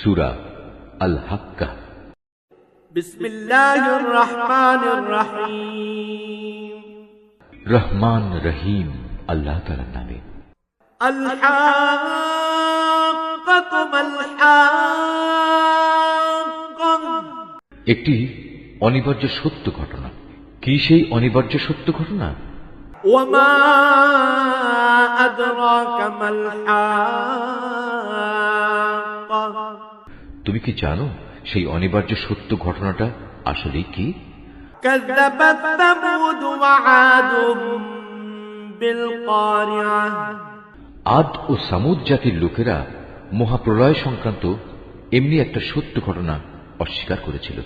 সুরা আল হাক্কা بسم الله الرحمن الرحيم রহমান রহিম আল্লাহ তালার নামে الحاقة ما الحاقة একটি অনিবার্য সত্য ঘটনা কি সেই অনিবার্য সত্য ঘটনা وما أدراك ما الحاقة তুমি কি জানো সেই অনিবার্য সত্য ঘটনাটা আসলে কি كذبت ثمود وعاد بالقارعة আদ ও সামুদ জাতির লোকেরা মহাপ্রলয় সংক্রান্ত এমনি একটা সত্য ঘটনা অস্বীকার করেছিল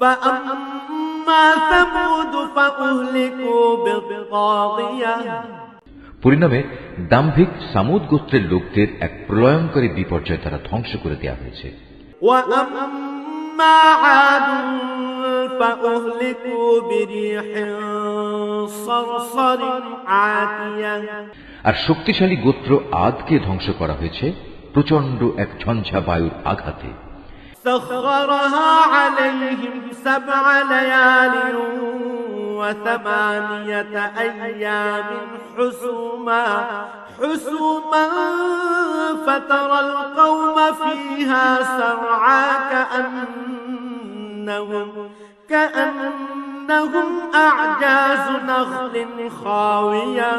فأما ثمود فأهلكوا بالطاغية পরিণামে দাম্ভিক সামুদ গোত্রের লোকদের এক প্রলয়ঙ্করী বিপর্যয় তারা ধ্বংস করে দেওয়া হয়েছে وأما عاد فأهلكوا بريح صرصر عاتية আর শক্তিশালী গোত্র আদকে ধ্বংস করা হয়েছে প্রচন্ড এক ঝঞ্ঝা বায়ুর আঘাতে سخرها عليهم سبع ليال وثمانية أيام حسوما حسوما فترى القوم فيها سرعى كأنهم كأنهم أعجاز نخل خاوية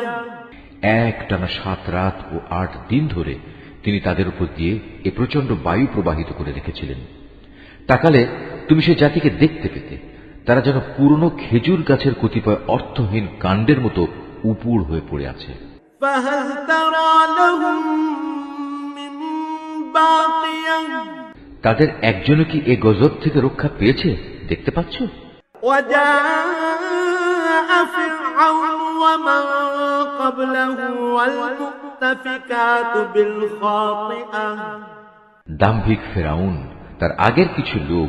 এক টানা সাত রাত ও আট দিন ধরে তিনি তাদের উপর দিয়ে এ প্রচন্ড বায়ু প্রবাহিত করে রেখেছিলেন তাকালে তুমি সে জাতিকে দেখতে পেতে তারা যেন পুরনো খেজুর গাছের কতিপয় অর্থহীন কাণ্ডের মতো উপুড় হয়ে পড়ে আছে তাদের একজন কি এ গজব থেকে রক্ষা পেয়েছে? দেখতে পাচ্ছ? দাম্ভিক ফেরাউন তার আগের কিছু লোক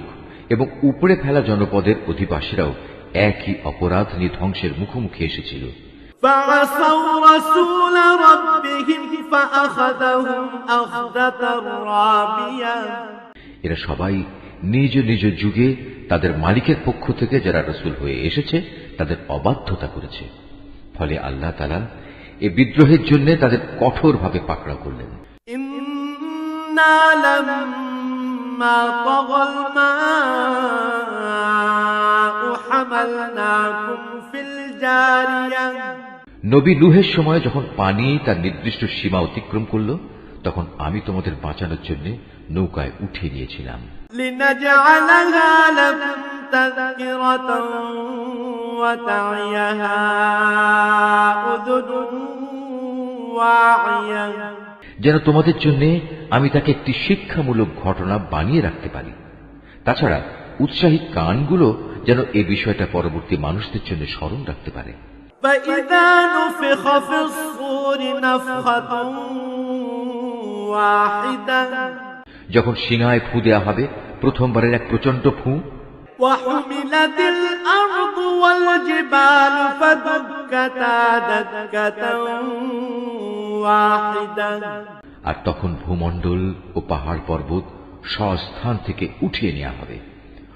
এবং উপরে ফেলা জনপদের অধিবাসীরাও একই অপরাধ নিয়ে ধ্বংসের মুখোমুখি এসেছিল। فعصوا رسول ربهم فأخذهم أخذة رابية এরা সবাই নিজ নিজ যুগে তাদের মালিকের পক্ষ থেকে যারা রসুল হয়ে এসেছে তাদের অবাধ্যতা করেছে ফলে আল্লাহ তালা এ বিদ্রোহের জন্য তাদের কঠোরভাবে পাকড়াও করলেন إنا لما طغى الماء حملناكم في الجارية নবী নুহের সময় যখন পানি তার নির্দিষ্ট সীমা অতিক্রম করল তখন আমি তোমাদের বাঁচানোর জন্য নৌকায় উঠিয়ে নিয়েছিলাম। যেন তোমাদের জন্য আমি তাকে একটি শিক্ষামূলক ঘটনা বানিয়ে রাখতে পারি। তাছাড়া উৎসাহী কানগুলো যেন এ বিষয়টা পরবর্তী মানুষদের জন্য স্মরণ রাখতে পারে। فإذا نفخ في الصور نفخة واحدة যখন সিংহায় ফু দেয়া হবে প্রথমবারের এক প্রচন্ড ফু وحملت الأرض والجبال فدكتا دكة واحدة আর তখন ভূমণ্ডল ও পাহাড় পর্বত স্বস্থান থেকে উঠিয়ে নেওয়া হবে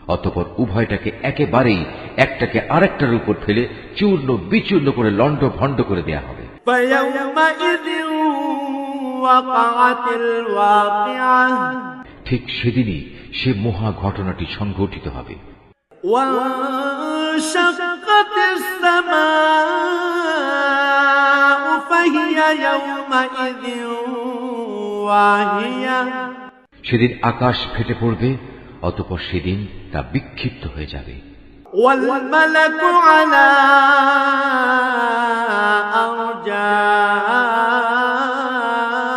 অতপর উভয়টাকে একেবারেই একটাকে আরেকটার উপর ফেলে চূর্ণ বিচূর্ণ করে লণ্ড ভণ্ড করে দেয়া হবে। ঠিক সেদিনই সে মহা ঘটনাটি সংঘটিত হবে। সেদিন আকাশ ফেটে পড়বে অতপর সেদিন তা বিক্ষিপ্ত হয়ে যাবে والملك على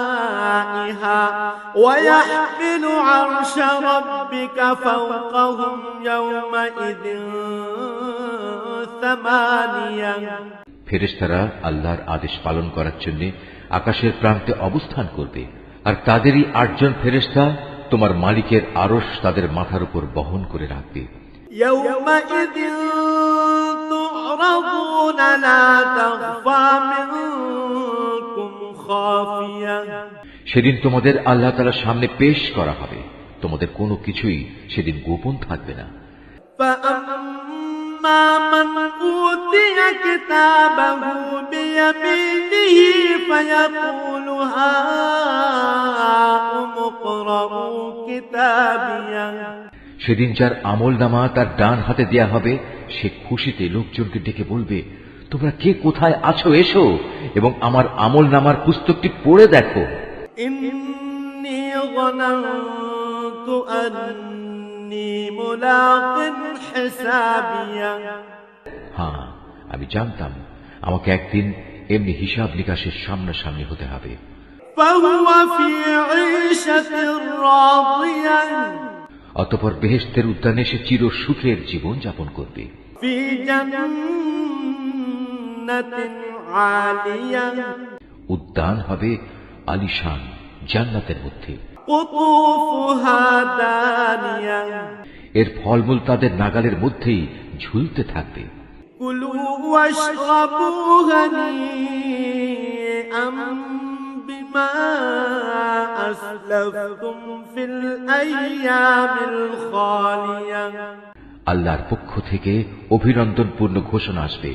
أرجائها ويحمل عرش ربك فوقهم يومئذ ثمانية ফেরেশতারা আল্লাহর আদেশ পালন করার জন্য আকাশের প্রান্তে অবস্থান করবে আর তাদেরই আটজন ফেরেশতা তোমার মালিকের আরস তাদের মাথার উপর বহন করে রাখবে। সেদিন তোমাদের আল্লাহ তালার সামনে পেশ করা হবে। তোমাদের কোনো কিছুই সেদিন গোপন থাকবে না। فأما من أوتي كتابه بيمينه فيقول هاؤم اقرءوا كتابيه সেদিন যার আমল নামা তার ডান হাতে দেয়া হবে সে খুশিতে লোকজনকে ডেকে বলবে তোমরা কে কোথায় আছো এসো এবং আমার আমল নামার পুস্তকটি পড়ে দেখো হ্যাঁ আমি জানতাম আমাকে একদিন এমনি হিসাব নিকাশের সামনাসামনি হতে হবে। অতপর বেহেস্তের উদ্যানে সে চির সুখের জীবন যাপন করবে। উদ্যান হবে আলিশান জান্নাতের মধ্যে। এর ফলমূল তাদের নাগালের মধ্যেই ঝুলতে থাকবে। আল্লাহর পক্ষ থেকে অভিনন্দনপূর্ণ ঘোষণা আসবে।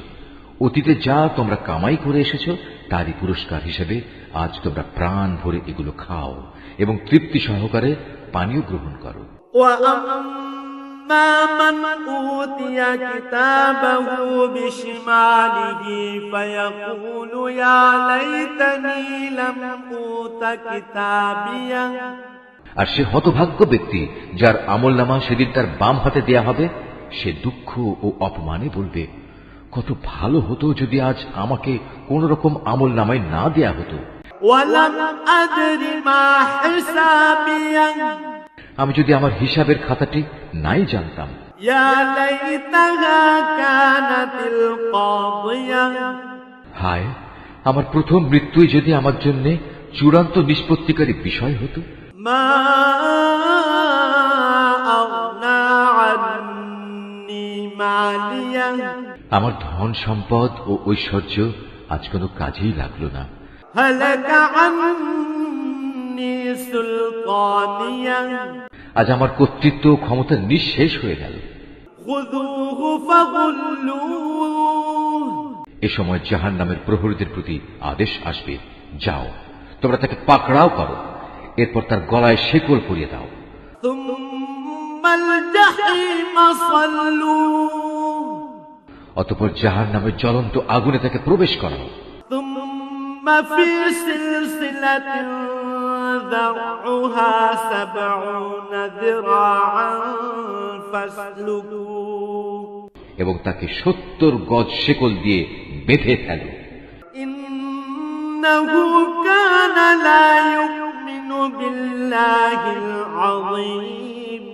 অতীতে যা তোমরা কামাই করে এসেছ তারই পুরস্কার হিসেবে আজ তোমরা প্রাণ ভরে এগুলো খাও। এবং তৃপ্তি সহকারে পানীয় গ্রহণ করো وأما من أوتي كتابه بشماله فيقول يا ليتني لم أوت كتابيه আর সে হতভাগ্য ব্যক্তি যার আমল নামা সেদিন তার বাম হাতে দেয়া হবে সে দুঃখ ও অপমানে বলবে কত ভালো হতো যদি আজ আমাকে কোন রকম আমল নামায় না দেয়া হতো আমি যদি আমার হিসাবের খাতাটি নাই জানতাম। হায় আমার প্রথম মৃত্যুই যদি আমার জন্য চূড়ান্ত নিষ্পত্তিকারী বিষয় হতো। আমার ধন সম্পদ ও ঐশ্বর্য আজ কোনো কাজেই লাগল না। আজ আমার কর্তৃত্ব ক্ষমতা নিঃশেষ হয়ে গেল। এ সময় জাহান নামের প্রহরীদের প্রতি আদেশ আসবে যাও তোমরা তাকে পাকড়াও করো এরপর তার গলায় শেকল পরিয়ে দাও। অতপর জাহান নামের জ্বলন্ত আগুনে তাকে প্রবেশ করাও। ثم في سلسلة ذرعها سبعون ذراعا فاسلكوه এবং তাকে সত্তর গজ শেকল দিয়ে বেঁধে ফেলো إنه كان لا يؤمن بالله العظيم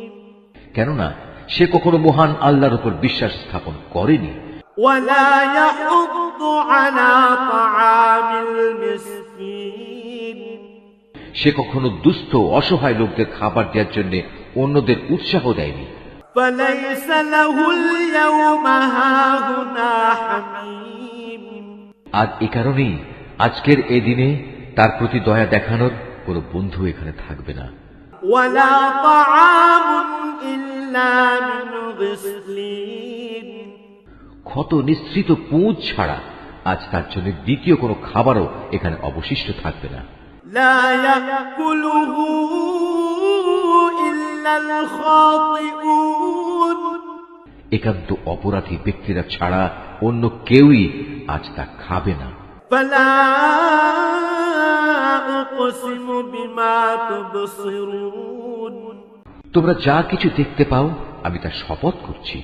কেননা সে কখনো মহান আল্লাহর উপর বিশ্বাস স্থাপন করেনি ولا يحض على طعام المسكين সে কখনো দুস্থ অসহায় লোকদের খাবার দেওয়ার জন্য অন্যদের উৎসাহ দেয়নি فليس له اليوم هاهنا حميم আর এ কারণেই আজকের এই দিনে তার প্রতি দয়া দেখানোর কোনো বন্ধু এখানে থাকবে না ولا ক্ষত নিঃসৃত পুঁজ ছাড়া আজ তার জন্য দ্বিতীয় কোনো খাবারও এখানে অবশিষ্ট থাকবে না। একান্ত অপরাধী ব্যক্তিরা ছাড়া অন্য কেউই আজ তা খাবে না। তোমরা যা কিছু দেখতে পাও আমি তা শপথ করছি।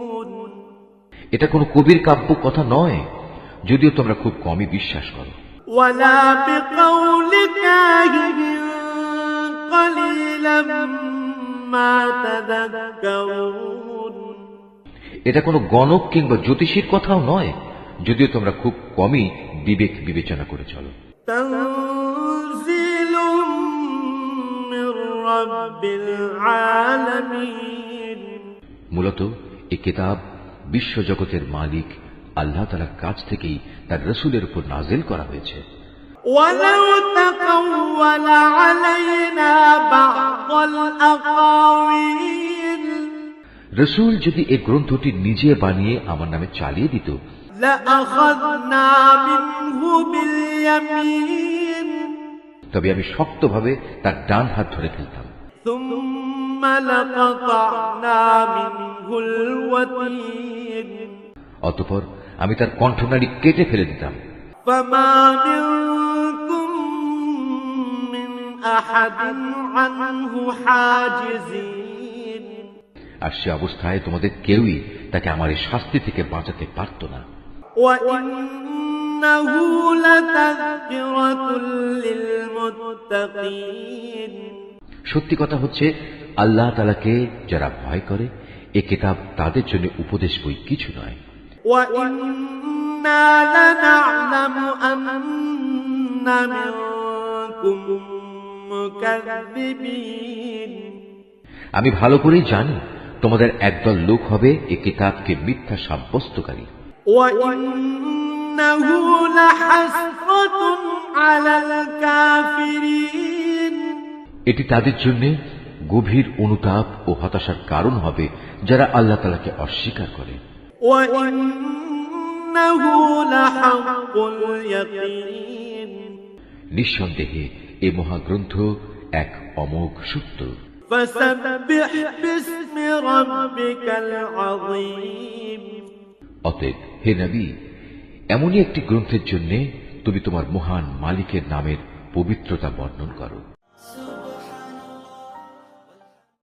এটা কোনো কবির কাব্য কথা নয় যদিও তোমরা খুব কমই বিশ্বাস করো। এটা কোনো গণক কিংবা জ্যোতিষীর কথাও নয় যদিও তোমরা খুব কমই বিবেক বিবেচনা করে চলো। মূলত এ কিতাব বিশ্বজগতের মালিক আল্লাহ তালার কাছ থেকেই তার রসুলের উপর নাজেল করা হয়েছে ولو تقول علينا بعض الأقاويل রসুল যদি এ গ্রন্থটি নিজে বানিয়ে আমার নামে চালিয়ে দিত لأخذنا منه باليمين তবে আমি শক্তভাবে তার ডান হাত ধরে ফেলতাম ثم لقطعنا منه الوتين অতপর আমি তার কণ্ঠনালী কেটে ফেলে দিতাম فما منكم من أحد عنه حاجزين আর সে অবস্থায় তোমাদের কেউই তাকে আমার এই শাস্তি থেকে বাঁচাতে পারত না وإنه لتذكرة للمتقين সত্যি কথা হচ্ছে আল্লাহ তালাকে যারা ভয় করে এ কিতাব তাদের জন্য উপদেশ বই কিছু নয় وإنا لنعلم أن منكم مكذبين আমি ভালো করেই জানি তোমাদের একদল লোক হবে এ কিতাবকে মিথ্যা সাব্যস্তকারী وإنه لحسرة على الكافرين এটি তাদের জন্য গভীর অনুতাপ ও হতাশার কারণ হবে যারা আল্লাহ তালাকে অস্বীকার করে। নিঃসন্দেহে এ মহাগ্রন্থ এক অমোঘ সূত্র। অতএব হে নবী এমনই একটি গ্রন্থের জন্য তুমি তোমার মহান মালিকের নামের পবিত্রতা বর্ণন করো।